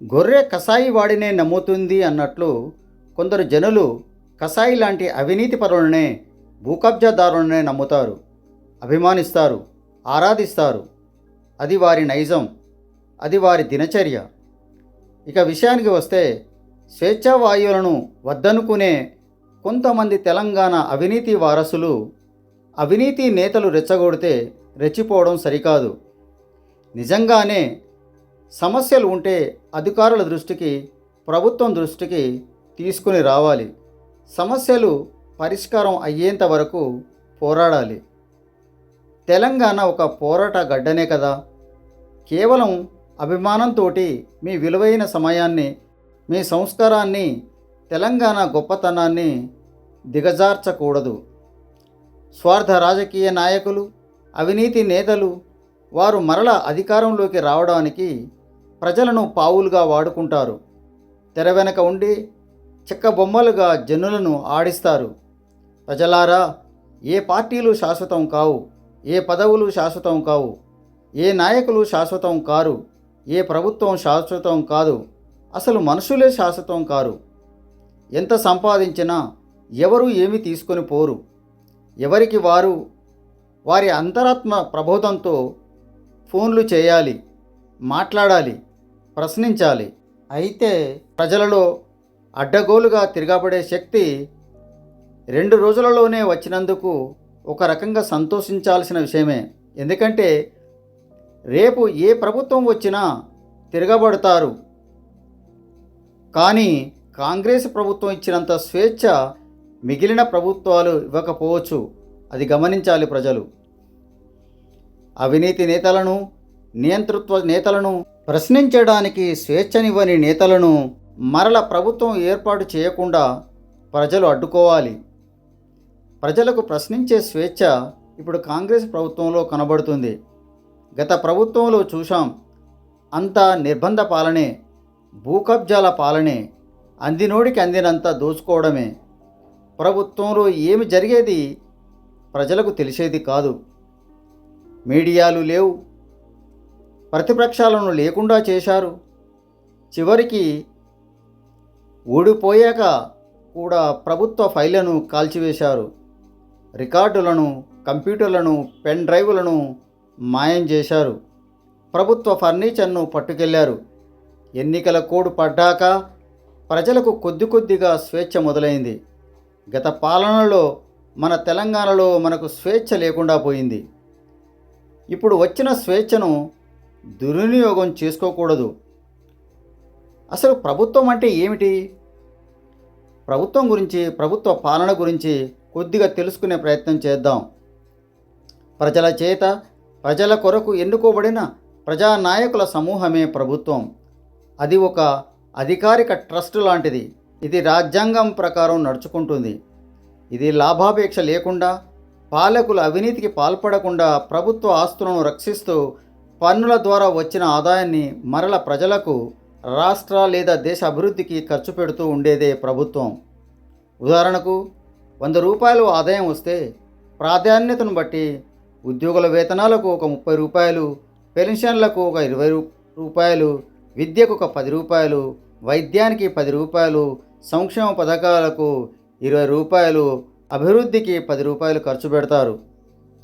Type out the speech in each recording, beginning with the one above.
గొర్రె కసాయి వాడినే నమ్ముతుంది అన్నట్లు కొందరు జనులు కసాయి లాంటి అవినీతి పరులనే భూకబ్జాదారులనే నమ్ముతారు అభిమానిస్తారు ఆరాధిస్తారు. అది వారి నైజం అది వారి దినచర్య. ఇక విషయానికి వస్తే స్వేచ్ఛా వాయువులను వద్దనుకునే కొంతమంది తెలంగాణ అవినీతి వారసులు అవినీతి నేతలు రెచ్చగొడితే రెచ్చిపోవడం సరికాదు. నిజంగానే సమస్యలు ఉంటే అధికారుల దృష్టికి ప్రభుత్వం దృష్టికి తీసుకుని రావాలి. సమస్యలు పరిష్కారం అయ్యేంత వరకు పోరాడాలి. తెలంగాణ ఒక పోరాట గడ్డనే కదా. కేవలం అభిమానంతో మీ విలువైన సమయాన్ని మీ సంస్కారాన్ని తెలంగాణ గొప్పతనాన్ని దిగజార్చకూడదు. స్వార్థ రాజకీయ నాయకులు అవినీతి నేతలు వారు మరల అధికారంలోకి రావడానికి ప్రజలను పావులుగా వాడుకుంటారు. తెర వెనక ఉండి చెక్క బొమ్మలుగా జనులను ఆడిస్తారు. ప్రజలారా ఏ పార్టీలు శాశ్వతం కావు ఏ పదవులు శాశ్వతం కావు ఏ నాయకులు శాశ్వతం కారు ఏ ప్రభుత్వం శాశ్వతం కాదు అసలు మనుషులే శాశ్వతం కారు. ఎంత సంపాదించినా ఎవరు ఏమి తీసుకొని పోరు. ఎవరికి వారు వారి అంతరాత్మ ప్రబోధంతో ఫోన్లు చేయాలి మాట్లాడాలి ప్రశ్నించాలి. అయితే ప్రజలలో అడ్డగోలుగా తిరగబడే శక్తి రెండు రోజులలోనే వచ్చినందుకు ఒక రకంగా సంతోషించాల్సిన విషయమే. ఎందుకంటే రేపు ఏ ప్రభుత్వం వచ్చినా తిరగబడతారు. కానీ కాంగ్రెస్ ప్రభుత్వం ఇచ్చినంత స్వేచ్ఛ మిగిలిన ప్రభుత్వాలు ఇవ్వకపోవచ్చు. అది గమనించాలి ప్రజలు. అవినీతి నేతలను నియంతృత్వ నేతలను ప్రశ్నించడానికి స్వేచ్ఛనివ్వని నేతలను మరల ప్రభుత్వం ఏర్పాటు చేయకుండా ప్రజలు అడ్డుకోవాలి. ప్రజలకు ప్రశ్నించే స్వేచ్ఛ ఇప్పుడు కాంగ్రెస్ ప్రభుత్వంలో కనబడుతుంది. గత ప్రభుత్వంలో చూశాం అంతా నిర్బంధ పాలనే భూకబ్జాల పాలనే అందినోడికి అందినంత దోచుకోవడమే. ప్రభుత్వంలో ఏమి జరిగేది ప్రజలకు తెలిసేది కాదు. మీడియాలు లేవు. ప్రతిపక్షాలను లేకుండా చేశారు. చివరికి ఓడిపోయాక కూడా ప్రభుత్వ ఫైళ్ళను కాల్చివేశారు. రికార్డులను కంప్యూటర్లను పెన్ డ్రైవ్లను మాయం చేశారు. ప్రభుత్వ ఫర్నిచర్ను పట్టుకెళ్ళారు. ఎన్నికల కోడ్ పడ్డాక ప్రజలకు కొద్ది కొద్దిగా స్వేచ్ఛ మొదలైంది. గత పాలనలో మన తెలంగాణలో మనకు స్వేచ్ఛ లేకుండా పోయింది. ఇప్పుడు వచ్చిన స్వేచ్ఛను దుర్వినియోగం చేసుకోకూడదు. అసలు ప్రభుత్వం అంటే ఏమిటి? ప్రభుత్వం గురించి ప్రభుత్వ పాలన గురించి కొద్దిగా తెలుసుకునే ప్రయత్నం చేద్దాం. ప్రజల చేత ప్రజల కొరకు ఎన్నుకోబడిన ప్రజానాయకుల సమూహమే ప్రభుత్వం. అది ఒక అధికారిక ట్రస్ట్ లాంటిది. ఇది రాజ్యాంగం ప్రకారం నడుచుకుంటుంది. ఇది లాభాపేక్ష లేకుండా పాలకులు అవినీతికి పాల్పడకుండా ప్రభుత్వ ఆస్తులను రక్షిస్తూ పన్నుల ద్వారా వచ్చిన ఆదాయాన్ని మరల ప్రజలకు రాష్ట్ర లేదా దేశ అభివృద్ధికి ఖర్చు పెడుతూ ఉండేదే ప్రభుత్వం. ఉదాహరణకు వంద రూపాయలు ఆదాయం వస్తే ప్రాధాన్యతను బట్టి ఉద్యోగుల వేతనాలకు ఒక ముప్పై రూపాయలు పెన్షన్లకు ఒక ఇరవై రూ- రూపాయలు విద్యకు ఒక పది రూపాయలు వైద్యానికి పది రూపాయలు సంక్షేమ పథకాలకు ఇరవై రూపాయలు అభివృద్ధికి పది రూపాయలు ఖర్చు పెడతారు.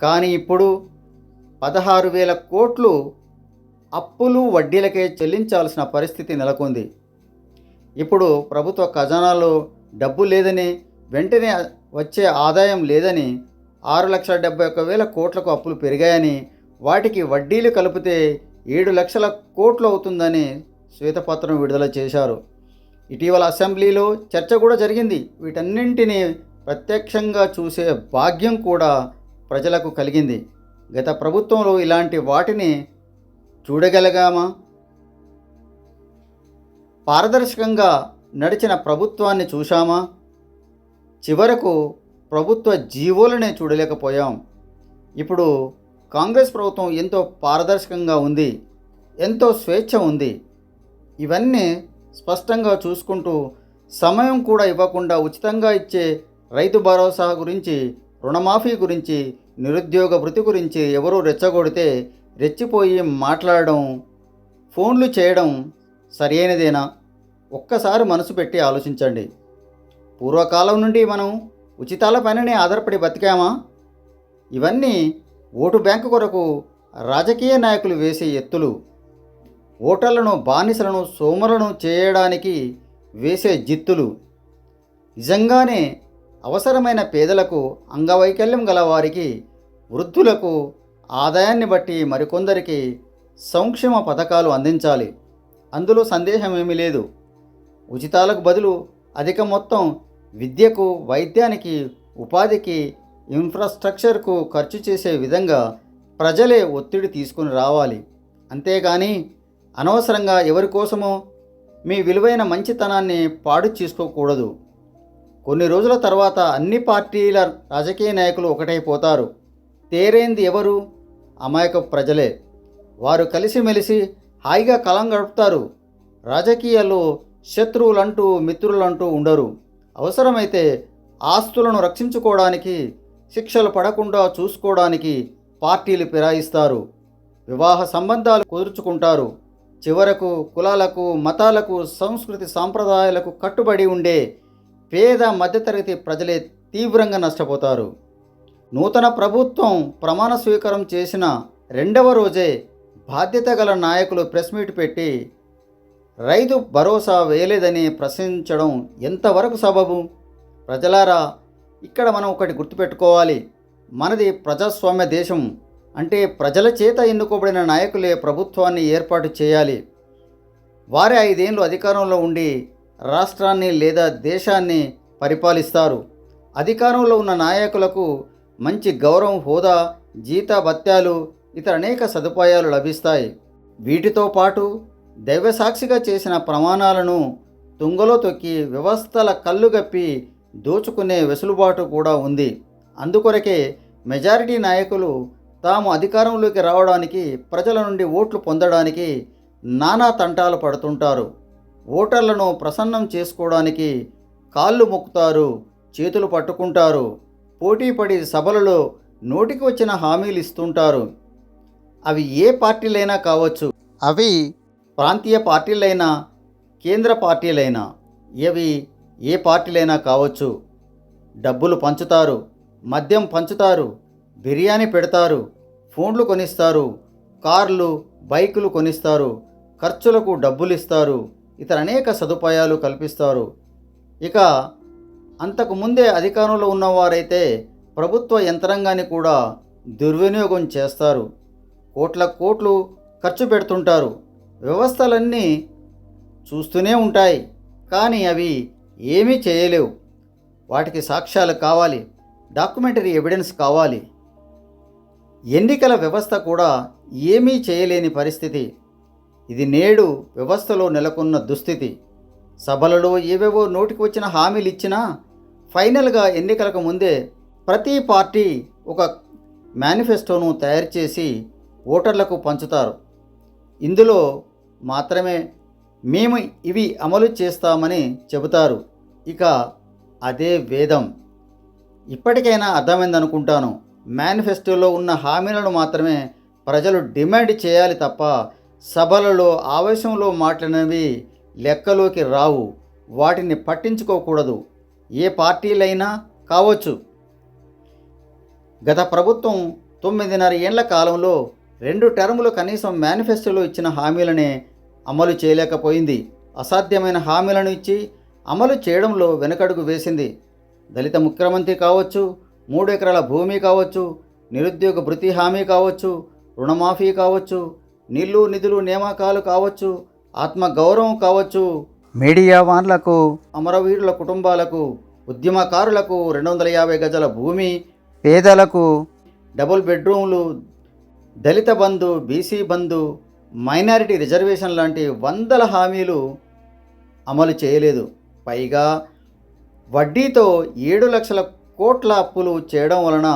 కానీ ఇప్పుడు పదహారు వేల కోట్లు అప్పులు వడ్డీలకే చెల్లించాల్సిన పరిస్థితి నెలకొంది. ఇప్పుడు ప్రభుత్వ ఖజానాలో డబ్బు లేదని వెంటనే వచ్చే ఆదాయం లేదని ఆరు లక్షల డెబ్బై ఒక్క వేల కోట్లకు అప్పులు పెరిగాయని వాటికి వడ్డీలు కలిపితే ఏడు లక్షల కోట్లు అవుతుందని శ్వేతపత్రం విడుదల చేశారు. ఇటీవల అసెంబ్లీలో చర్చ కూడా జరిగింది. వీటన్నింటినీ ప్రత్యక్షంగా చూసే భాగ్యం కూడా ప్రజలకు కలిగింది. గత ప్రభుత్వంలో ఇలాంటి వాటిని చూడగలిగామా? పారదర్శకంగా నడిచిన ప్రభుత్వాన్ని చూశామా? చివరకు ప్రభుత్వ జీవోలనే చూడలేకపోయాం. ఇప్పుడు కాంగ్రెస్ ప్రభుత్వం ఎంతో పారదర్శకంగా ఉంది ఎంతో స్వేచ్ఛ ఉంది. ఇవన్నీ స్పష్టంగా చూసుకుంటూ సమయం కూడా ఇవ్వకుండా ఉచితంగా ఇచ్చే రైతు భరోసా గురించి రుణమాఫీ గురించి నిరుద్యోగ వృత్తి గురించి ఎవరూ రెచ్చగొడితే రెచ్చిపోయి మాట్లాడడం ఫోన్లు చేయడం సరైనదేనా? ఒక్కసారి మనసు పెట్టి ఆలోచించండి. పూర్వకాలం నుండి మనం ఉచితాల పైననే ఆధారపడి బతికామా? ఇవన్నీ ఓటు బ్యాంకు కొరకు రాజకీయ నాయకులు వేసే ఎత్తులు. ఓటర్లను బానిసలను సోమరులను చేయడానికి వేసే జిత్తులు. నిజంగానే అవసరమైన పేదలకు అంగవైకల్యం గలవారికి వృద్ధులకు ఆదాయాన్ని బట్టి మరికొందరికి సంక్షేమ పథకాలు అందించాలి. అందులో సందేహం ఏమీ లేదు. ఉచితాలకు బదులు అధిక మొత్తం విద్యకు వైద్యానికి ఉపాధికి ఇన్ఫ్రాస్ట్రక్చర్కు ఖర్చు చేసే విధంగా ప్రజలే ఒత్తిడి తీసుకుని రావాలి. అంతేగాని అనవసరంగా ఎవరి కోసమో మీ విలువైన మంచితనాన్ని పాడు చేసుకోకూడదు. కొన్ని రోజుల తర్వాత అన్ని పార్టీల రాజకీయ నాయకులు ఒకటైపోతారు. తేరేంది ఎవరు? అమాయక ప్రజలే. వారు కలిసిమెలిసి హాయిగా కలం గడుపుతారు. రాజకీయాల్లో శత్రువులంటూ మిత్రులంటూ ఉండరు. అవసరమైతే ఆస్తులను రక్షించుకోవడానికి శిక్షలు పడకుండా చూసుకోవడానికి పార్టీలు ఫిరాయిస్తారు. వివాహ సంబంధాలు కుదుర్చుకుంటారు. చివరకు కులాలకు మతాలకు సంస్కృతి సాంప్రదాయాలకు కట్టుబడి ఉండే పేద మధ్యతరగతి ప్రజలే తీవ్రంగా నష్టపోతారు. నూతన ప్రభుత్వం ప్రమాణ స్వీకారం చేసిన రెండవ రోజే బాధ్యత గల నాయకులు ప్రెస్ మీట్ పెట్టి రైతు భరోసా వేయలేదని ప్రశ్నించడం ఎంతవరకు సబబు? ప్రజలారా ఇక్కడ మనం ఒకటి గుర్తుపెట్టుకోవాలి. మనది ప్రజాస్వామ్య దేశం. అంటే ప్రజల చేత ఎన్నుకోబడిన నాయకులే ప్రభుత్వాన్ని ఏర్పాటు చేయాలి. వారే ఐదేళ్ళు అధికారంలో ఉండి రాష్ట్రాన్ని లేదా దేశాన్ని పరిపాలిస్తారు. అధికారంలో ఉన్న నాయకులకు మంచి గౌరవం హోదా జీత భత్యాలు ఇతర అనేక సదుపాయాలు లభిస్తాయి. వీటితో పాటు దైవసాక్షిగా చేసిన ప్రమాణాలను తుంగలో తొక్కి వ్యవస్థల కళ్ళుగప్పి దోచుకునే వెసులుబాటు కూడా ఉంది. అందుకొరకే మెజారిటీ నాయకులు తాము అధికారంలోకి రావడానికి ప్రజల నుండి ఓట్లు పొందడానికి నానా తంటాలు పడుతుంటారు. ఓటర్లను ప్రసన్నం చేసుకోవడానికి కాళ్ళు మొక్కుతారు చేతులు పట్టుకుంటారు పోటీపడి సభలలో నోటికి వచ్చిన హామీలు ఇస్తుంటారు. అవి ఏ పార్టీలైనా కావచ్చు. అవి ప్రాంతీయ పార్టీలైనా కేంద్ర పార్టీలైనా ఇవి ఏ పార్టీలైనా కావచ్చు. డబ్బులు పంచుతారు మద్యం పంచుతారు బిర్యానీ పెడతారు ఫోన్లు కొనిస్తారు కార్లు బైకులు కొనిస్తారు ఖర్చులకు డబ్బులు ఇస్తారు ఇతర అనేక సదుపాయాలు కల్పిస్తారు. ఇక అంతకు ముందే అధికారంలో ఉన్నవారైతే ప్రభుత్వ యంత్రాంగాన్ని కూడా దుర్వినియోగం చేస్తారు. కోట్ల కోట్లు ఖర్చు పెడుతుంటారు. వ్యవస్థలన్నీ చూస్తూనే ఉంటాయి. కానీ అవి ఏమీ చేయలేవు. వాటికి సాక్ష్యాలు కావాలి. డాక్యుమెంటరీ ఎవిడెన్స్ కావాలి. ఎన్నికల వ్యవస్థ కూడా ఏమీ చేయలేని పరిస్థితి. ఇది నేడు వ్యవస్థలో నెలకొన్న దుస్థితి. సభలలో ఏవేవో నోటికి వచ్చిన హామీలు ఇచ్చినా ఫైనల్గా ఎన్నికలకు ముందే ప్రతి పార్టీ ఒక మేనిఫెస్టోను తయారు చేసి ఓటర్లకు పంచుతారు. ఇందులో మాత్రమే మేము ఇవి అమలు చేస్తామని చెబుతారు. ఇక అదే వేదం. ఇప్పటికైనా అర్థమైందనుకుంటాను. మేనిఫెస్టోలో ఉన్న హామీలను మాత్రమే ప్రజలు డిమాండ్ చేయాలి తప్ప సభలలో ఆవేశంలో మాట్లాడినవి లెక్కలోకి రావు. వాటిని పట్టించుకోకూడదు. ఏ పార్టీలైనా కావచ్చు. గత ప్రభుత్వం తొమ్మిదిన్నర ఏండ్ల కాలంలో రెండు టర్ములు కనీసం మేనిఫెస్టోలో ఇచ్చిన హామీలనే అమలు చేయలేకపోయింది. అసాధ్యమైన హామీలను ఇచ్చి అమలు చేయడంలో వెనకడుగు వేసింది. దళిత ముఖ్యమంత్రి కావచ్చు మూడు ఎకరాల భూమి కావచ్చు నిరుద్యోగ భృతి హామీ కావచ్చు రుణమాఫీ కావచ్చు నీళ్ళు నిధులు నియామకాలు కావచ్చు ఆత్మ గౌరవం కావచ్చు మీడియా వాన్లకు అమరవీరుల కుటుంబాలకు ఉద్యమకారులకు రెండు వందల యాభై గజల భూమి పేదలకు డబుల్ బెడ్రూమ్లు Dalit Bandhu BC Bandhu minority reservation లాంటి వందల హామీలు అమలు చేయలేదు. పైగా వడ్డీతో ఏడు లక్షల కోట్ల అప్పులు చేయడం వలన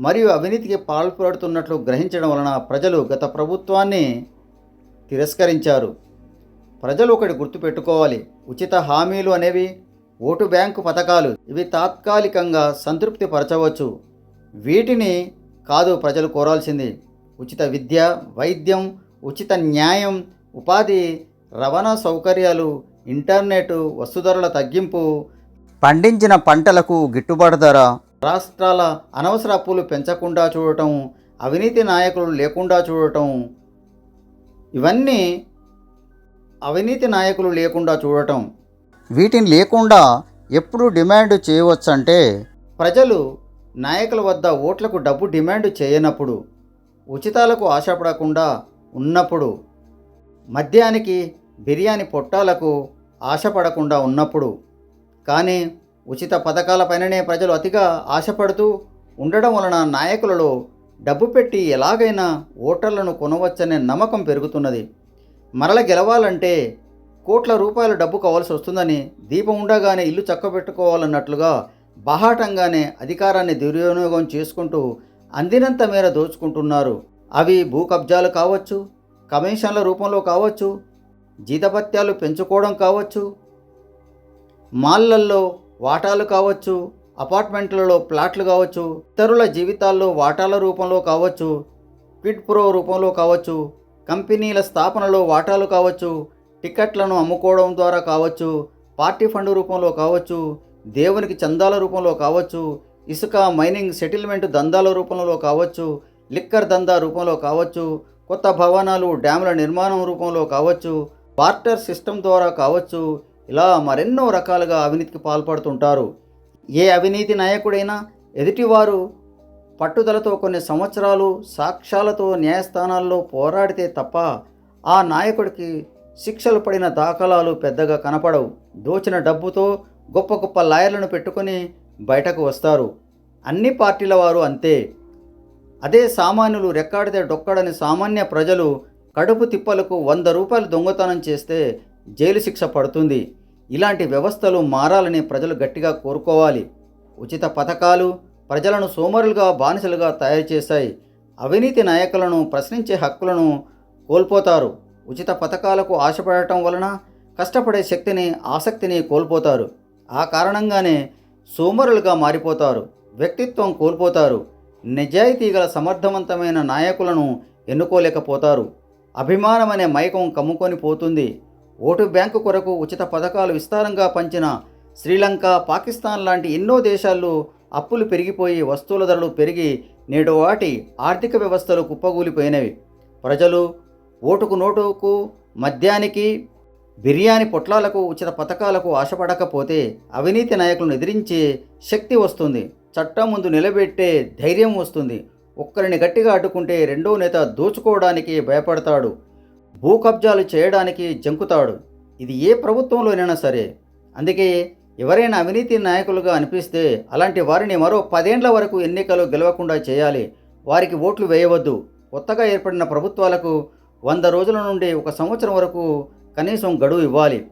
మరియు అవినీతికి పాల్పడుతున్నట్లు గ్రహించడం వలన ప్రజలు గత ప్రభుత్వాన్ని తిరస్కరించారు. ప్రజలు ఒకటి గుర్తుపెట్టుకోవాలి. ఉచిత హామీలు అనేవి ఓటు బ్యాంకు పథకాలు ఇవి తాత్కాలికంగా సంతృప్తి పరచవచ్చు. వీటిని కాదు ప్రజలు కోరాల్సింది. ఉచిత విద్య వైద్యం ఉచిత న్యాయం ఉపాధి రవాణా సౌకర్యాలు ఇంటర్నెట్ వస్తుధరల తగ్గింపు పండించిన పంటలకు గిట్టుబాటు ధర రాష్ట్రాల అనవసర అప్పులు పెంచకుండా చూడటం అవినీతి నాయకులు లేకుండా చూడటం ఇవన్నీ అవినీతి నాయకులు లేకుండా చూడటం. వీటిని లేకుండా ఎప్పుడు డిమాండ్ చేయవచ్చంటే ప్రజలు నాయకుల వద్ద ఓట్లకు డబ్బు డిమాండ్ చేయనప్పుడు ఉచితాలకు ఆశపడకుండా ఉన్నప్పుడు మద్యానికి బిర్యానీ పొట్టాలకు ఆశపడకుండా ఉన్నప్పుడు. కానీ ఉచిత పథకాలపైననే ప్రజలు అతిగా ఆశపడుతూ ఉండడం వలన నాయకులలో డబ్బు పెట్టి ఎలాగైనా ఓటర్లను కొనవచ్చనే నమ్మకం పెరుగుతున్నది. మరల గెలవాలంటే కోట్ల రూపాయల డబ్బు కావాల్సి వస్తుందని దీపం ఉండగానే ఇల్లు చక్కబెట్టుకోవాలన్నట్లుగా బాహాటంగానే అధికారాన్ని దుర్వినియోగం చేసుకుంటూ అందినంత మేర దోచుకుంటున్నారు. అవి భూ కబ్జాలు కావచ్చు కమిషన్ల రూపంలో కావచ్చు జీతభత్యాలు పెంచుకోవడం కావచ్చు మాళ్ళల్లో వాటాలు కావచ్చు అపార్ట్మెంట్లలో ప్లాట్లు కావచ్చు ఇతరుల జీవితాల్లో వాటాల రూపంలో కావచ్చు క్విడ్ ప్రో రూపంలో కావచ్చు కంపెనీల స్థాపనలో వాటాలు కావచ్చు టికెట్లను అమ్ముకోవడం ద్వారా కావచ్చు పార్టీ ఫండ్ రూపంలో కావచ్చు దేవునికి చందాల రూపంలో కావచ్చు ఇసుక మైనింగ్ సెటిల్మెంట్ దందాల రూపంలో కావచ్చు లిక్కర్ దందా రూపంలో కావచ్చు కొత్త భవనాలు డ్యాముల నిర్మాణం రూపంలో కావచ్చు బార్టర్ సిస్టమ్ ద్వారా కావచ్చు ఇలా మరెన్నో రకాలుగా అవినీతికి పాల్పడుతుంటారు. ఏ అవినీతి నాయకుడైనా ఎదుటివారు పట్టుదలతో కొన్ని సంవత్సరాలు సాక్ష్యాలతో న్యాయస్థానాల్లో పోరాడితే తప్ప ఆ నాయకుడికి శిక్షలు పడిన దాఖలాలు పెద్దగా కనపడవు. దోచిన డబ్బుతో గొప్ప గొప్ప లాయర్లను పెట్టుకొని బయటకు వస్తారు. అన్ని పార్టీల వారు అంతే. అదే సామాన్యులు రెక్కాడితే డొక్కడని సామాన్య ప్రజలు కడుపు తిప్పలకు వంద రూపాయలు దొంగతనం చేస్తే జైలు శిక్ష పడుతుంది. ఇలాంటి వ్యవస్థలు మారాలని ప్రజలు గట్టిగా కోరుకోవాలి. ఉచిత పథకాలు ప్రజలను సోమరులుగా బానిసలుగా తయారు చేశాయి. అవినీతి నాయకులను ప్రశ్నించే హక్కులను కోల్పోతారు. ఉచిత పథకాలకు ఆశపడటం వలన కష్టపడే శక్తిని ఆసక్తిని కోల్పోతారు. ఆ కారణంగానే సోమరులుగా మారిపోతారు. వ్యక్తిత్వం కోల్పోతారు. నిజాయితీ గల సమర్థవంతమైన నాయకులను ఎన్నుకోలేకపోతారు. అభిమానం అనే మైకం కమ్ముకొని పోతుంది. ఓటు బ్యాంకు కొరకు ఉచిత పథకాలు విస్తారంగా పంచిన శ్రీలంక పాకిస్తాన్ లాంటి ఎన్నో దేశాల్లో అప్పులు పెరిగిపోయి వస్తువుల ధరలు పెరిగి నేడు వాటి ఆర్థిక వ్యవస్థలు కుప్పగూలిపోయినవి. ప్రజలు ఓటుకు నోటుకు మద్యానికి బిర్యానీ పొట్లాలకు ఉచిత పథకాలకు ఆశపడకపోతే అవినీతి నాయకులను ఎదిరించే శక్తి వస్తుంది. చట్టం ముందు నిలబెట్టే ధైర్యం వస్తుంది. ఒక్కరిని గట్టిగా అడ్డుకుంటే రెండో నేత దోచుకోవడానికి భయపడతాడు. భూ కబ్జాలు చేయడానికి జంకుతాడు. ఇది ఏ ప్రభుత్వంలోనైనా సరే. అందుకే ఎవరైనా అవినీతి నాయకులుగా అనిపిస్తే అలాంటి వారిని మరో పదేండ్ల వరకు ఎన్నికలు గెలవకుండా చేయాలి. వారికి ఓట్లు వేయవద్దు. కొత్తగా ఏర్పడిన ప్రభుత్వాలకు వంద రోజుల నుండి ఒక సంవత్సరం వరకు కనీసం గడువు ఇవ్వాలి.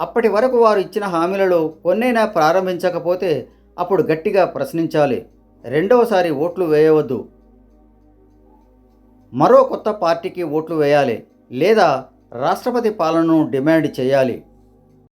అప్పటి వరకు వారు ఇచ్చిన హామీలలో కొన్నైనా ప్రారంభించకపోతే అప్పుడు గట్టిగా ప్రశ్నించాలి. రెండవసారి ఓట్లు వేయవద్దు. మరో కొత్త పార్టీకి ఓట్లు వేయాలి. లేదా రాష్ట్రపతి పాలనను డిమాండ్ చేయాలి.